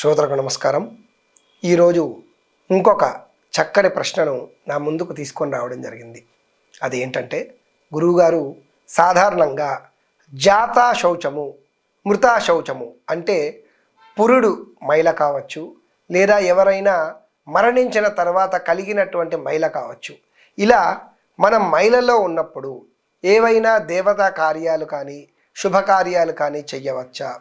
శ్రోతలకు నమస్కారం. ఈరోజు ఇంకొక చక్కటి ప్రశ్నను నా ముందుకు తీసుకొని రావడం జరిగింది. అదేంటంటే గురువుగారు సాధారణంగా జాతా శౌచము మృతా శౌచము అంటే పురుడు మైల కావచ్చు లేదా ఎవరైనా మరణించిన తర్వాత కలిగినటువంటి మైల కావచ్చు. ఇలా మనం మైలలో ఉన్నప్పుడు ఏవైనా దేవతా కార్యాలు కానీ శుభకార్యాలు కానీ చెయ్యవచ్చా?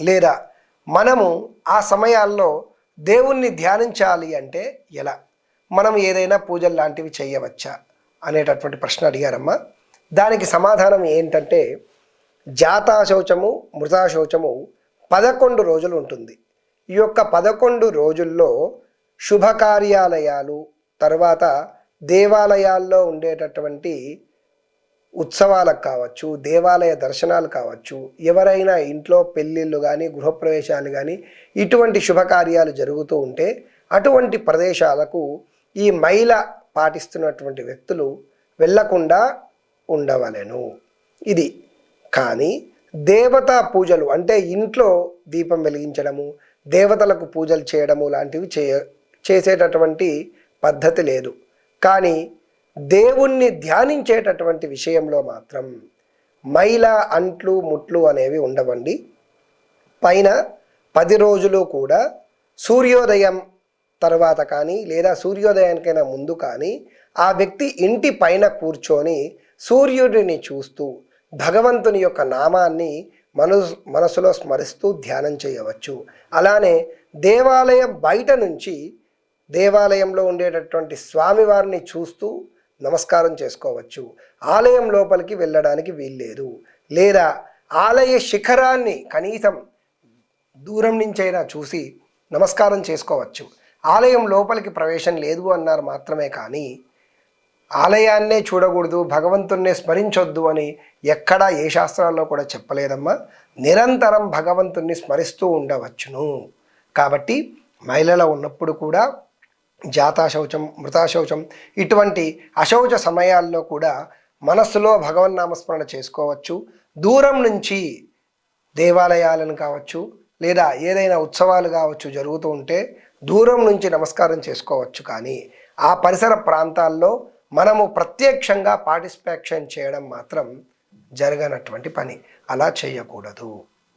లేదా మనము ఆ సమయాల్లో దేవుణ్ణి ధ్యానించాలి అంటే ఎలా? మనం ఏదైనా పూజలు లాంటివి చేయవచ్చా? అనేటటువంటి ప్రశ్న అడిగారమ్మా. దానికి సమాధానం ఏంటంటే జాతా శౌచము మృతా శౌచము పదకొండు రోజులు ఉంటుంది. ఈ యొక్క పదకొండు రోజుల్లో శుభకార్యాలయాలు తర్వాత దేవాలయాల్లో ఉండేటటువంటి ఉత్సవాలకు కావచ్చు దేవాలయ దర్శనాలు కావచ్చు ఎవరైనా ఇంట్లో పెళ్ళిళ్ళు కానీ గృహప్రవేశాలు కానీ ఇటువంటి శుభకార్యాలు జరుగుతూ ఉంటే అటువంటి ప్రదేశాలకు ఈ మైల పాటిస్తున్నటువంటి వ్యక్తులు వెళ్ళకుండా ఉండవలెను. ఇది. కానీ దేవతా పూజలు అంటే ఇంట్లో దీపం వెలిగించడము దేవతలకు పూజలు చేయడము లాంటివి చేయ చేసేటటువంటి పద్ధతి లేదు. కానీ దేవుణ్ణి ధ్యానించేటటువంటి విషయంలో మాత్రం మైల అంట్లు ముట్లు అనేవి ఉండవండి. పైన పది రోజులు కూడా సూర్యోదయం తర్వాత కానీ లేదా సూర్యోదయానికైనా ముందు కానీ ఆ వ్యక్తి ఇంటి పైన కూర్చొని సూర్యుడిని చూస్తూ భగవంతుని యొక్క నామాన్ని మనసు మనసులో స్మరిస్తూ ధ్యానం చేయవచ్చు. అలానే దేవాలయం బయట నుంచి దేవాలయంలో ఉండేటటువంటి స్వామివారిని చూస్తూ నమస్కారం చేసుకోవచ్చు. ఆలయం లోపలికి వెళ్ళడానికి వీల్లేదు. లేదా ఆలయ శిఖరాన్ని కనీసం దూరం నుంచైనా చూసి నమస్కారం చేసుకోవచ్చు. ఆలయం లోపలికి ప్రవేశం లేదు అన్నారు మాత్రమే కానీ ఆలయాన్నే చూడకూడదు భగవంతున్నే స్మరించొద్దు అని ఎక్కడా ఏ శాస్త్రాల్లో కూడా చెప్పలేదమ్మా. నిరంతరం భగవంతుణ్ణి స్మరిస్తూ ఉండవచ్చును. కాబట్టి మహిళల ఉన్నప్పుడు కూడా జాతాశౌచం మృతాశౌచం ఇటువంటి అశౌచ సమయాల్లో కూడా మనస్సులో భగవన్నామస్మరణ చేసుకోవచ్చు. దూరం నుంచి దేవాలయాలను కావచ్చు లేదా ఏదైనా ఉత్సవాలు కావచ్చు జరుగుతూ ఉంటే దూరం నుంచి నమస్కారం చేసుకోవచ్చు. కానీ ఆ పరిసర ప్రాంతాల్లో మనము ప్రత్యక్షంగా పార్టిసిపేషన్ చేయడం మాత్రం జరగనటువంటి పని. అలా చేయకూడదు.